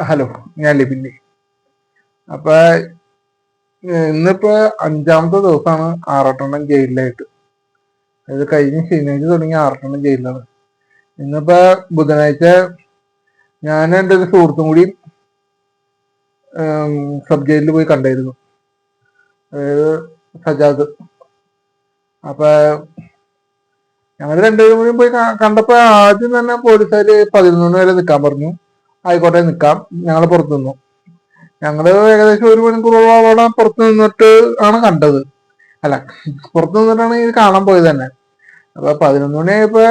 Hello ഞാൻ ലിബിന്റെ അപ്പൊ ഇന്നിപ്പോ അഞ്ചാമത്തെ ദിവസമാണ് ആറട്ടെണ്ണം ജയിലിലായിട്ട്. അത് കഴിഞ്ഞ ശനിയാഴ്ച തുടങ്ങി ആറട്ടെണ്ണം ജയിലിലാണ്. ഇന്നിപ്പോ ബുധനാഴ്ച ഞാൻ എന്റെ ഒരു സുഹൃത്തും കൂടി സബ് ജയിലിൽ പോയി കണ്ടായിരുന്നു. അതായത് സജാദ്. അപ്പൊ ഞങ്ങൾ രണ്ടുപേരും കൂടി പോയി കണ്ടപ്പോ ആദ്യം തന്നെ പോലീസുകാര് പതിനൊന്ന് വരെ നിൽക്കാൻ പറഞ്ഞു. ആയിക്കോട്ടെ നിൽക്കാം. ഞങ്ങൾ പുറത്തു നിന്നു. ഞങ്ങൾ ഏകദേശം ഒരു മണിക്കൂറോളം പുറത്തു നിന്നിട്ട് ആണ് കണ്ടത്. അല്ല പുറത്തു നിന്നിട്ടാണ് ഇത് കാണാൻ പോയത് തന്നെ. അപ്പൊ പതിനൊന്ന് മണിയായപ്പോ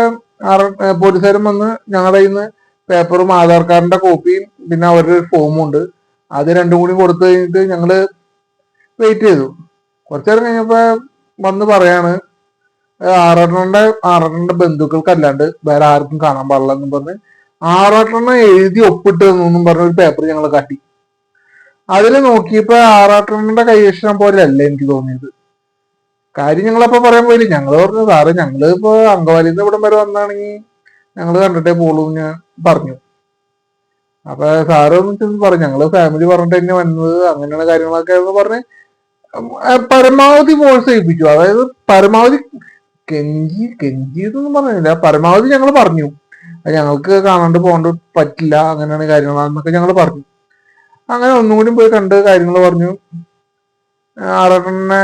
പോലീസുകാരും വന്ന് ഞങ്ങളുടെ നിന്ന് പേപ്പറും ആധാർ കാർഡിന്റെ കോപ്പിയും പിന്നെ അവരുടെ ഒരു ഫോമും ഉണ്ട്. അത് രണ്ടും കൂടി കൊടുത്തു കഴിഞ്ഞിട്ട് ഞങ്ങൾ വെയിറ്റ് ചെയ്തു. കുറച്ചു നേരം കഴിഞ്ഞപ്പോ വന്ന് പറയാണ് ആറെണ്ണന്റെ ആറെണ്ണന്റെ ബന്ധുക്കൾക്കല്ലാണ്ട് വേറെ ആർക്കും കാണാൻ പാടില്ല എന്ന് പറഞ്ഞ് ആറാട്ടെണ്ണം എഴുതി ഒപ്പിട്ട് എന്നും പറഞ്ഞ ഒരു പേപ്പർ ഞങ്ങൾ കാട്ടി. അതിൽ നോക്കിയപ്പോ ആറാട്ടെണ്ണന്റെ കൈവശം പോലെ അല്ല എനിക്ക് തോന്നിയത്. കാര്യം ഞങ്ങളപ്പോ പറയാൻ പോയില്ല. ഞങ്ങൾ പറഞ്ഞു സാറ് ഞങ്ങൾ ഇപ്പൊ അങ്കവാലിന്ന് ഇവിടം വരെ വന്നാണെങ്കിൽ ഞങ്ങൾ കണ്ടിട്ടേ പോളൂ ഞാൻ പറഞ്ഞു. അപ്പൊ സാറ് ഒന്ന് പറഞ്ഞു ഞങ്ങൾ ഫാമിലി പറഞ്ഞിട്ട് തന്നെ വന്നത് അങ്ങനെയുള്ള കാര്യങ്ങളൊക്കെ എന്ന് പറഞ്ഞ് പരമാവധി ഫോഴ്സ് ചെയ്യിപ്പിച്ചു അതായത് പരമാവധി കെഞ്ചി കെഞ്ചി എന്നൊന്നും പറഞ്ഞില്ല. പരമാവധി ഞങ്ങൾ പറഞ്ഞു. ഞങ്ങൾക്ക് കാണാണ്ട് പോകണ്ട പറ്റില്ല അങ്ങനെയാണ് കാര്യങ്ങൾ എന്നൊക്കെ ഞങ്ങൾ പറഞ്ഞു. അങ്ങനെ ഒന്നുകൂടി പോയി കണ്ട് കാര്യങ്ങൾ പറഞ്ഞു. ആറെണ്ണെ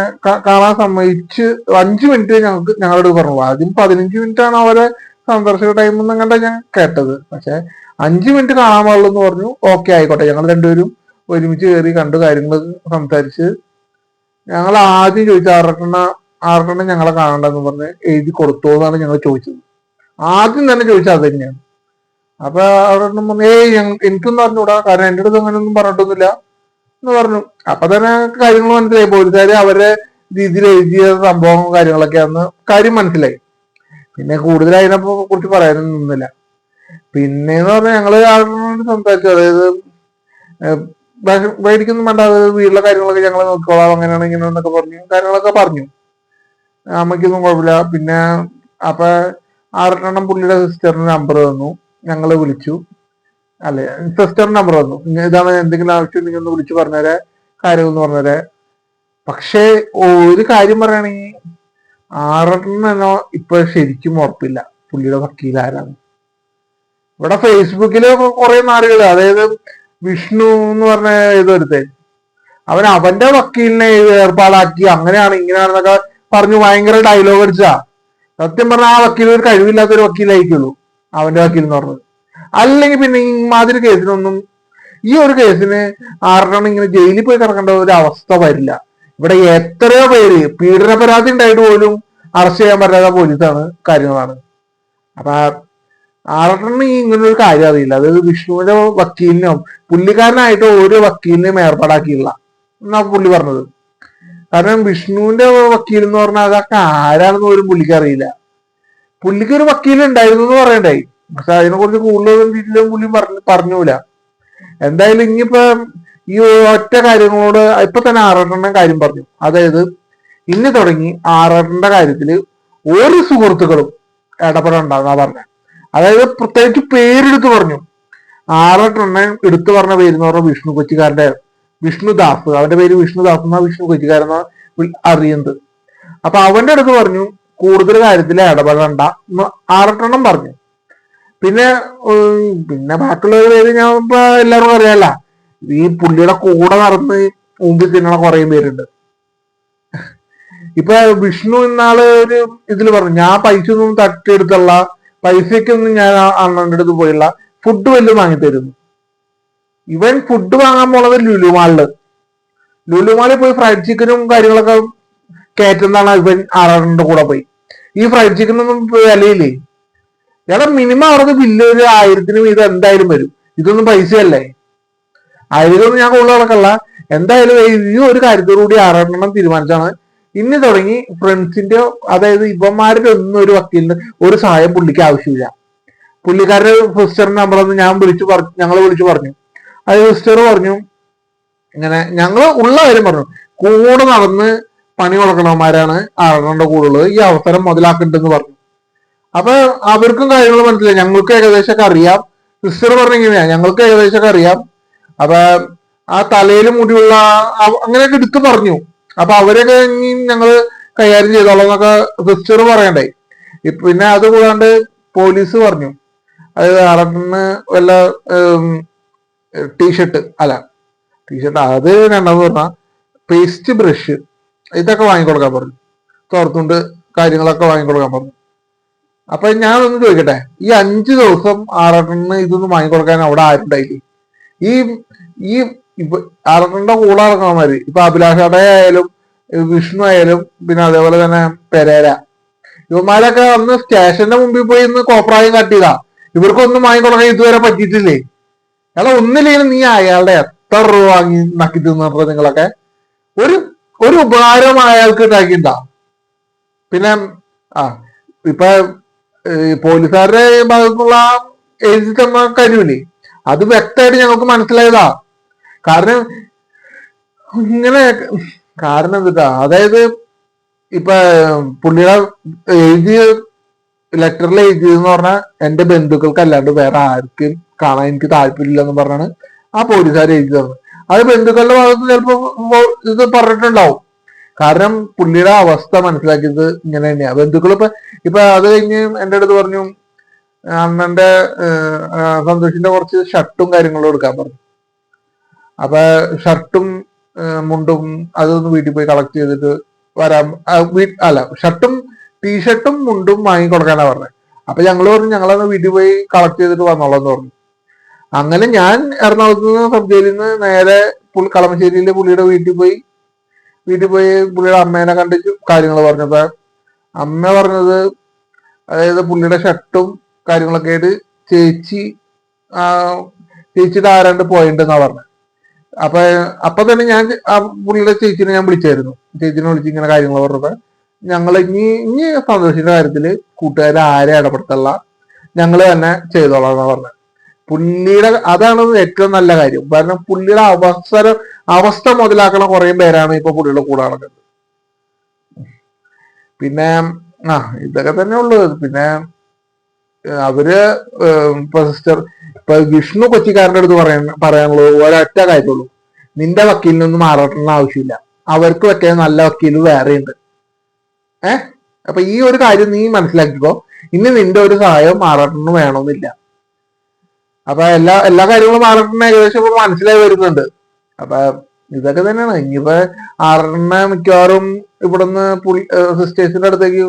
കാണാൻ സമ്മതിച്ച് അഞ്ചു മിനിറ്റ് ഞങ്ങൾക്ക് ഞങ്ങളോട് പറഞ്ഞു. ആദ്യം പതിനഞ്ച് മിനിറ്റ് ആണ് അവരെ സന്ദർശക ടൈം കണ്ട ഞാൻ കേട്ടത്. പക്ഷെ അഞ്ചു മിനിറ്റ് കാണാൻ പാടുള്ളൂ എന്ന് പറഞ്ഞു. ഓക്കെ ആയിക്കോട്ടെ. ഞങ്ങൾ രണ്ടുപേരും ഒരുമിച്ച് കയറി കണ്ടു കാര്യങ്ങൾ സംസാരിച്ച്. ഞങ്ങൾ ആദ്യം ചോദിച്ചു ആറെണ്ണ ആറെണ്ണ ഞങ്ങളെ കാണണ്ടെന്ന് പറഞ്ഞ് എഴുതി കൊടുത്തോ എന്നാണ് ഞങ്ങൾ ചോദിച്ചത്. ആദ്യം തന്നെ ചോദിച്ചത് അത് തന്നെയാണ് അപ്പൊ അവരോട് പറഞ്ഞു ഏയ് എനിക്കൊന്നും അറിഞ്ഞൂടാ. കാരണം എന്റെ അടുത്ത് അങ്ങനെയൊന്നും പറഞ്ഞിട്ടൊന്നുമില്ല. എന്ന് പറഞ്ഞു. അപ്പൊ തന്നെ കാര്യങ്ങൾ മനസ്സിലായി. പോലീസുകാര് അവരെ രീതിയിൽ എഴുതിയ സംഭവങ്ങളും കാര്യങ്ങളൊക്കെയാന്ന് കാര്യം മനസ്സിലായി. പിന്നെ കൂടുതൽ അതിനെ കുറിച്ച് പറയാനൊന്നും നിന്നില്ല. പിന്നെന്ന് പറഞ്ഞാൽ ഞങ്ങൾ ആളോട് സംസാരിച്ചു. അതായത് വേടിക്കൊന്നും വേണ്ട. അത് വീട്ടിലെ കാര്യങ്ങളൊക്കെ ഞങ്ങൾ നോക്കിക്കോളാം. അങ്ങനെയാണ് ഇങ്ങനെയാണെന്നൊക്കെ പറഞ്ഞു. കാര്യങ്ങളൊക്കെ പറഞ്ഞു. അമ്മയ്ക്കൊന്നും കുഴപ്പമില്ല. പിന്നെ അപ്പൊ ആറെണ്ണം പുള്ളിയുടെ സിസ്റ്ററിന് നമ്പർ തന്നു. ഞങ്ങളെ വിളിച്ചു. അല്ലെ സിസ്റ്റർ നമ്പർ തന്നു. ഇതാണ് എന്തെങ്കിലും ആവശ്യം നിങ്ങൾ ഒന്ന് വിളിച്ചു പറഞ്ഞേരെ കാര്യം എന്ന് പറഞ്ഞേരെ പക്ഷേ ഒരു കാര്യം പറയുകയാണെങ്കിൽ ആറെണ്ണനോ ഇപ്പൊ ശരിക്കും ഉറപ്പില്ല. പുള്ളിയുടെ വക്കീൽ ആരാണ്? ഇവിടെ ഫേസ്ബുക്കിലൊക്കെ കുറെ നാളുകൾ അതായത് വിഷ്ണു എന്ന് പറഞ്ഞ ഏതൊരുത്തെ അവൻ അവന്റെ വക്കീലിനെ ഏർപ്പാടാക്കി അങ്ങനെയാണ് ഇങ്ങനെയാണെന്നൊക്കെ പറഞ്ഞു ഭയങ്കര ഡയലോഗ് അടിച്ചാ സത്യം പറഞ്ഞാൽ ആ വക്കീൽ ഒരു കഴിവില്ലാത്ത ഒരു വക്കീലായിരിക്കുള്ളൂ അവന്റെ വക്കീൽ എന്ന് പറഞ്ഞത്. അല്ലെങ്കിൽ പിന്നെ ഈ മാതിരി കേസിനൊന്നും ഈ ഒരു കേസിന് ആറെണ്ണം ഇങ്ങനെ ജയിലിൽ പോയി കിടക്കേണ്ട ഒരു അവസ്ഥ വരില്ല. ഇവിടെ എത്രയോ പേര് പീഡന പരാതി ഉണ്ടായിട്ട് പോലും അറസ്റ്റ് ചെയ്യാൻ പറ്റാത്ത പോലീസാണ് കാര്യങ്ങളാണ്. അപ്പൊ ആറെണ്ണം ഈ ഇങ്ങനെ ഒരു കാര്യം അറിയില്ല. അത് വിഷ്ണുവിന്റെ വക്കീലിനോ പുള്ളിക്കാരനായിട്ട് ഒരു വക്കീലിനെയും ഏർപ്പാടാക്കിയില്ല എന്നാ പുള്ളി പറഞ്ഞത്. കാരണം വിഷ്ണുവിന്റെ വക്കീൽ എന്ന് പറഞ്ഞാൽ അതൊക്കെ ആരാണെന്ന് പോലും പുള്ളിക്ക് അറിയില്ല. പുള്ളിക്ക് ഒരു വക്കീൽ ഉണ്ടായിരുന്നു എന്ന് പറയണ്ടായി പക്ഷെ അതിനെ കുറിച്ച് കൂടുതലും ഡീറ്റെയിലും പുള്ളി പറഞ്ഞു പറഞ്ഞൂല. എന്തായാലും ഇനിയിപ്പോ ഈ ഒറ്റ കാര്യങ്ങളോട് ഇപ്പൊ തന്നെ ആറെണ്ണം കാര്യം പറഞ്ഞു. അതായത് ഇന്ന് തുടങ്ങി ആറെണ്ണന്റെ കാര്യത്തിൽ ഒരു സുഹൃത്തുക്കളും ഇടപെടണ്ടെന്നാ പറഞ്ഞ. അതായത് പ്രത്യേകിച്ച് പേരെടുത്ത് പറഞ്ഞു. ആറെണ്ണം എടുത്തു പറഞ്ഞ പേര് എന്ന് പറഞ്ഞ വിഷ്ണു കൊച്ചിക്കാരന്റെ വിഷ്ണുദാസ് അവന്റെ പേര് വിഷ്ണുദാസ് എന്നാ വിഷ്ണു കുറ്റിക്കാരെന്നാ അറിയുന്നത്. അപ്പൊ അവന്റെ അടുത്ത് പറഞ്ഞു കൂടുതൽ കാര്യത്തിൽ ഇടപെടണ്ട ആറട്ടെണ്ണം പറഞ്ഞു. പിന്നെ പിന്നെ ബാക്കിയുള്ളവരുടെ പേര് ഞാൻ ഇപ്പൊ എല്ലാവർക്കും അറിയാല്ല ഈ പുള്ളിയുടെ കൂടെ നടന്ന് മുമ്പിൽ തിന്നണ കുറെ പേരുണ്ട്. ഇപ്പൊ വിഷ്ണു ഇന്നാൾ ഒരു ഇതിൽ പറഞ്ഞു ഞാൻ പൈസ ഒന്നും തട്ടിയെടുത്തുള്ള പൈസക്കൊന്നും ഞാൻ അണ്ണന്റെ അടുത്ത് പോയില്ല. ഫുഡ് വല്ലതും വാങ്ങി തരുന്നു ഇവൻ ഫുഡ് വാങ്ങാൻ പോണത് ലുലുമാളിൽ ലുലുമാളിൽ പോയി ഫ്രൈഡ് ചിക്കനും കാര്യങ്ങളൊക്കെ കയറ്റുന്നതാണ് ഇവൻ ആറാറിന്റെ കൂടെ പോയി. ഈ ഫ്രൈഡ് ചിക്കൻ ഒന്നും വിലയില്ലേ? എടാ മിനിമം അവർക്ക് ബില്ല് ഒരു ആയിരത്തിനും ഇത് എന്തായാലും വരും. ഇതൊന്നും പൈസയല്ലേ? ആയിരമൊന്നും ഞാൻ കൂടുതൽ നടക്കല്ല എന്തായാലും ഈ ഒരു കാര്യത്തോടുകൂടി ആറെണ്ണം തീരുമാനിച്ചാണ്. ഇനി തുടങ്ങി ഫ്രണ്ട്സിന്റെ അതായത് ഇവന്മാരുടെ ഒന്നും ഒരു വക്കീലിന് ഒരു സഹായം പുള്ളിക്ക് ആവശ്യമില്ല. പുള്ളിക്കാരുടെ സിസ്റ്ററിന്റെ നമ്പർ ഒന്ന് ഞാൻ വിളിച്ചു പറഞ്ഞു ഞങ്ങൾ വിളിച്ചു പറഞ്ഞു. അത് സിസ്റ്റർ പറഞ്ഞു. ഇങ്ങനെ ഞങ്ങൾ ഉള്ള കാര്യം പറഞ്ഞു. കൂടെ നടന്ന് പണി കൊടുക്കണവന്മാരാണ് ആറെണ്ണന്റെ കൂടുള്ളത് ഈ അവസരം മുതലാക്കണ്ടെന്ന് പറഞ്ഞു. അപ്പൊ അവർക്കും കാര്യങ്ങൾ മനസ്സിലായി. ഞങ്ങൾക്ക് ഏകദേശമൊക്കെ അറിയാം. സിസ്റ്റർ പറഞ്ഞിങ്ങനെയാ ഞങ്ങൾക്ക് ഏകദേശമൊക്കെ അറിയാം. അപ്പൊ ആ തലയിൽ മുടിയുള്ള അങ്ങനെയൊക്കെ എടുത്തു പറഞ്ഞു. അപ്പൊ അവരൊക്കെ ഇനി ഞങ്ങൾ കൈകാര്യം ചെയ്തോളാം എന്നൊക്കെ സിസ്റ്റർ പറയണ്ടേ പിന്നെ അത് കൂടാണ്ട് പോലീസ് പറഞ്ഞു. അത് അറന്ന് വല്ല ടീഷർട്ട് അല്ല ടീഷർട്ട് അത് രണ്ടാമത് പറഞ്ഞാൽ പേസ്റ്റ് ബ്രഷ് ഇതൊക്കെ വാങ്ങിക്കൊടുക്കാൻ പറഞ്ഞു. തോർത്തുണ്ട് കാര്യങ്ങളൊക്കെ വാങ്ങിക്കൊടുക്കാൻ പറഞ്ഞു. അപ്പൊ ഞാൻ ഒന്ന് ചോദിക്കട്ടെ ഈ അഞ്ചു ദിവസം ആറട്ടന് ഇതൊന്നും വാങ്ങിക്കൊടുക്കാൻ അവിടെ ആരുണ്ടായില്ലേ? ഈ ഈ ആറട്ടന്റെ കൂടെ ഇറങ്ങണമാര് ഇപ്പൊ അഭിലാഷയുടെ ആയാലും വിഷ്ണു ആയാലും പിന്നെ അതേപോലെ തന്നെ പെരേര ഇവന്മാരൊക്കെ അന്ന് സ്റ്റേഷന്റെ മുമ്പിൽ പോയി ഇന്ന് കോപ്രായം കാട്ടിയതാ ഇവർക്കൊന്നും വാങ്ങിക്കൊടുക്കാൻ ഇതുവരെ പറ്റിയിട്ടില്ലേ? അയാളെ ഒന്നില്ലെങ്കിലും നീ അയാളുടെ എത്ര രൂപ വാങ്ങി നക്കി തിന്നിട്ടുള്ളത് നിങ്ങളൊക്കെ? ഒരു ഒരു ഉപകാരം അയാൾക്ക് ഉണ്ടാക്കിണ്ട പിന്നെ ആ ഇപ്പൊ പോലീസുകാരുടെ ഭാഗത്തുള്ള എഴുതി തന്ന കാര്യമില്ലേ അത് വ്യക്തമായിട്ട് ഞങ്ങൾക്ക് മനസ്സിലായതാ. കാരണം ഇങ്ങനെ കാരണം എന്താ അതായത് ഇപ്പൊ പുള്ളിയുടെ എഴുതിയ ലെറ്ററിൽ എഴുതിയെന്ന് പറഞ്ഞാൽ എന്റെ ബന്ധുക്കൾക്ക് അല്ലാണ്ട് വേറെ ആർക്കും കാണാൻ എനിക്ക് താല്പര്യമില്ല എന്ന് പറഞ്ഞാണ് ആ പോലീസുകാർ എഴുതി തന്നത്. അത് ബന്ധുക്കളുടെ ഭാഗത്ത് ചിലപ്പോ ഇത് പറഞ്ഞിട്ടുണ്ടാവും. കാരണം പുള്ളിയുടെ അവസ്ഥ മനസ്സിലാക്കിയത് ഇങ്ങനെ തന്നെയാ. ബന്ധുക്കൾ ഇപ്പൊ ഇപ്പൊ അത് കഴിഞ്ഞ് എന്റെ അടുത്ത് പറഞ്ഞു അണ്ണന്റെ സന്തോഷിന്റെ കുറച്ച് ഷർട്ടും കാര്യങ്ങളും എടുക്കാൻ പറഞ്ഞു. അപ്പൊ ഷർട്ടും മുണ്ടും അതൊന്ന് വീട്ടിൽ പോയി കളക്ട് ചെയ്തിട്ട് വരാൻ അല്ല ഷർട്ടും ടീഷർട്ടും മുണ്ടും വാങ്ങി കൊടുക്കാനാ പറഞ്ഞത് അപ്പൊ ഞങ്ങൾ പറഞ്ഞു ഞങ്ങളന്ന് വീട്ടിൽ പോയി കളക്ട് ചെയ്തിട്ട് വന്നോളാം എന്ന് പറഞ്ഞു. അങ്ങനെ ഞാൻ എറണാകുളത്ത് നിന്ന് സബ് ജയിലിൽ നിന്ന് നേരെ കളമശ്ശേരിയിലെ പുള്ളിയുടെ വീട്ടിൽ പോയി. വീട്ടിൽ പോയി പുള്ളിയുടെ അമ്മേനെ കണ്ടിട്ട് കാര്യങ്ങൾ പറഞ്ഞപ്പോ അമ്മ പറഞ്ഞത് അതായത് പുള്ളിയുടെ ഷർട്ടും കാര്യങ്ങളൊക്കെ ആയിട്ട് ചേച്ചി ചേച്ചിയുടെ ആരാണ്ട് പോയിണ്ടെന്നാ പറഞ്ഞത് അപ്പൊ അപ്പൊ തന്നെ ഞാൻ പുള്ളിയുടെ ചേച്ചിനെ ഞാൻ വിളിച്ചായിരുന്നു. ചേച്ചിനെ വിളിച്ച് ഇങ്ങനെ കാര്യങ്ങൾ പറഞ്ഞപ്പോ ഞങ്ങൾ ഇനി ഇനി സന്തോഷിന്റെ കാര്യത്തിൽ കൂട്ടുകാരെ ആരെ ഇടപെടുത്തല്ല ഞങ്ങൾ തന്നെ ചെയ്തോളാം എന്നാ പറഞ്ഞത് പുള്ളിയുടെ അതാണ് ഏറ്റവും നല്ല കാര്യം. കാരണം പുള്ളിയുടെ അവസരം അവസ്ഥ മുതലാക്കണ കുറെ പേരാണ് ഇപ്പൊ പുള്ളിയുടെ കൂടെ നടക്കുന്നത്. പിന്നെ ആ ഇതൊക്കെ തന്നെ ഉള്ളു. പിന്നെ അവർ ഇപ്പൊ സിസ്റ്റർ ഇപ്പൊ വിഷ്ണു കൊച്ചിക്കാരന്റെ അടുത്ത് പറയാൻ പറയാനുള്ളത് ഒരൊറ്റ കാര്യമുള്ളൂ. നിന്റെ വക്കീലിനൊന്നും മാറേണ്ട ആവശ്യമില്ല. അവർക്ക് വെക്കാൻ നല്ല വക്കീൽ ഉണ്ട് ഏഹ് അപ്പൊ ഈ ഒരു കാര്യം നീ മനസ്സിലാക്കിക്കോ. ഇനി നിന്റെ ഒരു സഹായം മാറണം വേണമെന്നില്ല. അപ്പൊ എല്ലാ എല്ലാ കാര്യങ്ങളും മാറേണ്ട ഏകദേശം ഇപ്പൊ മനസ്സിലായി വരുന്നുണ്ട്. അപ്പൊ ഇതൊക്കെ തന്നെയാണ്. ഇനിയിപ്പോ ആറെണ്ണ മിക്കവാറും ഇവിടുന്ന് പുള്ളി സിസ്റ്റേഴ്സിന്റെ അടുത്തേക്ക്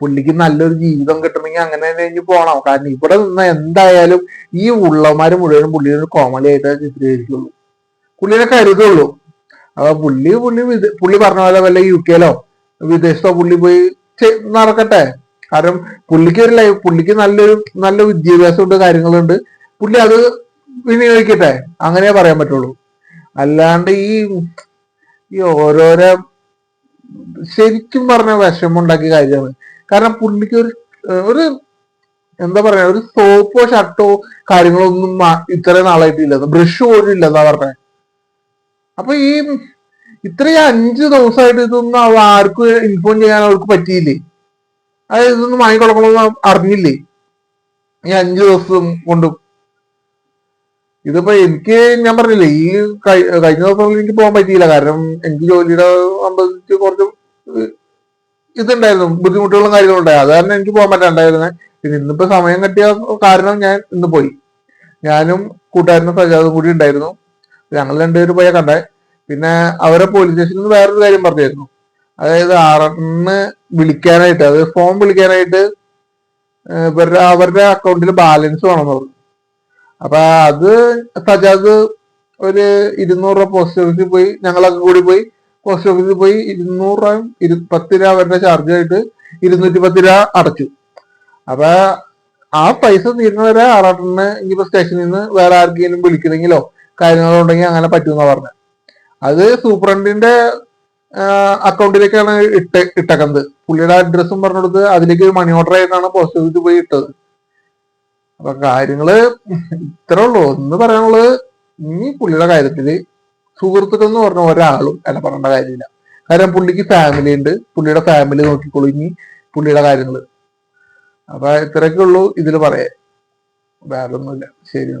പുള്ളിക്ക് നല്ലൊരു ജീവിതം കിട്ടണമെങ്കിൽ അങ്ങനെ തന്നെ പോണം. കാരണം ഇവിടെ നിന്ന് എന്തായാലും ഈ ഉള്ളമാര് മുഴുവനും പുള്ളിയൊരു കോമഡി ആയിട്ട് ചിത്രീകരിക്കുള്ളൂ. പുള്ളിനെ കരുതുള്ളൂ അപ്പൊ പുള്ളി പുള്ളി പുള്ളി പറഞ്ഞ പോലെ വല്ല യു കെയിലോ വിദേശത്തോ പുള്ളി പോയി നടക്കട്ടെ. കാരണം പുള്ളിക്ക് ഒരു ലൈഫ് പുള്ളിക്ക് നല്ലൊരു നല്ല വിദ്യാഭ്യാസമുണ്ട് കാര്യങ്ങളുണ്ട്. പുള്ളി അത് വിനിയോഗിക്കട്ടെ? അങ്ങനെ പറയാൻ പറ്റുള്ളൂ. അല്ലാണ്ട് ഈ ഈ ഓരോരോ ശരിക്കും പറഞ്ഞ വിഷമുണ്ടാക്കിയ കാര്യമാണ്. കാരണം പുള്ളിക്ക് ഒരു ഒരു എന്താ പറയാ ഒരു സോപ്പോ ഷർട്ടോ കാര്യങ്ങളോ ഒന്നും മാ- ഇത്രയും നാളായിട്ടില്ല. ബ്രഷ് പോലും ഇല്ലെന്നാ പറഞ്ഞത് അപ്പൊ ഈ ഇത്രയും അഞ്ചു ദിവസമായിട്ട് ഇതൊന്നും അവ ആർക്കും ഇൻഫോം ചെയ്യാൻ അവർക്ക് പറ്റിയില്ലേ? അതായത് ഇതൊന്നും വാങ്ങിക്കൊടുക്കണമെന്ന് അറിഞ്ഞില്ലേ? ഈ അഞ്ചു ദിവസം കൊണ്ട് ഇതിപ്പോ എനിക്ക് ഞാൻ പറഞ്ഞില്ലേ ഈ കഴി- കഴിഞ്ഞ ദിവസം എനിക്ക് പോകാൻ പറ്റിയില്ല. കാരണം എനിക്ക് ജോലിയുടെ സംബന്ധിച്ച് കുറച്ച് ഇതുണ്ടായിരുന്നു ബുദ്ധിമുട്ടുകളും കാര്യങ്ങളും ഉണ്ടായി. അത് കാരണം എനിക്ക് പോകാൻ പറ്റാണ്ടായിരുന്നെ പിന്നെ ഇന്നിപ്പോ സമയം കിട്ടിയ കാരണം ഞാൻ ഇന്ന് പോയി. ഞാനും കൂട്ടുകാരനും സജാദും കൂടി ഉണ്ടായിരുന്നു. ഞങ്ങൾ രണ്ടുപേരും പോയാൽ കണ്ടേ. പിന്നെ അവരെ പോലീസ് സ്റ്റേഷനിൽ നിന്ന് വേറൊരു കാര്യം പറഞ്ഞായിരുന്നു അതായത് ആറിന് വിളിക്കാനായിട്ട് അതായത് ഫോം വിളിക്കാനായിട്ട് അവരുടെ അക്കൗണ്ടിൽ ബാലൻസ് വേണമെന്ന് പറഞ്ഞു. അപ്പൊ അത് സജാദ് ഒരു ഇരുന്നൂറ് രൂപ പോസ്റ്റ് ഓഫീസിൽ പോയി ഞങ്ങളൊക്കെ കൂടി പോയി പോസ്റ്റ് ഓഫീസിൽ പോയി ഇരുന്നൂറ് രൂപയും ഇരു പത്ത് രൂപ അവരുടെ ചാർജ് ആയിട്ട് ഇരുന്നൂറ്റി പത്ത് രൂപ അടച്ചു. അപ്പൊ ആ പൈസ തീരുന്നവരെ ആറാട്ടിന് ഇനിയിപ്പോ സ്റ്റേഷനിൽ നിന്ന് വേറെ ആർക്കെങ്കിലും വിളിക്കണമെങ്കിലോ കാര്യങ്ങളോ ഉണ്ടെങ്കിൽ അങ്ങനെ പറ്റുമെന്നാ പറഞ്ഞത് അത് സൂപ്രണ്ടിന്റെ അക്കൗണ്ടിലേക്കാണ് ഇട്ട ഇട്ടക്കുന്നത് പുള്ളിയുടെ അഡ്രസ്സും പറഞ്ഞു കൊടുത്ത് അതിലേക്ക് മണി ഓർഡർ ആയിട്ടാണ് പോസ്റ്റ് ഓഫീസിൽ പോയി ഇട്ടത്. അപ്പൊ കാര്യങ്ങൾ ഇത്രേ ഉള്ളൂ. ഒന്ന് പറയാനുള്ളത് ഇനി പുള്ളിയുടെ കാര്യത്തിൽ സുഹൃത്തുക്കൾ എന്ന് പറഞ്ഞ ഒരാളും ഇടപെടേണ്ട കാര്യമില്ല. കാരണം പുള്ളിക്ക് ഫാമിലി ഉണ്ട്. പുള്ളിയുടെ ഫാമിലി നോക്കിക്കോളൂ ഇനി പുള്ളിയുടെ കാര്യങ്ങൾ. അപ്പൊ ഇത്രയൊക്കെ ഉള്ളൂ ഇതിൽ പറയാൻ. വേറെ ഒന്നുമില്ല ശരി.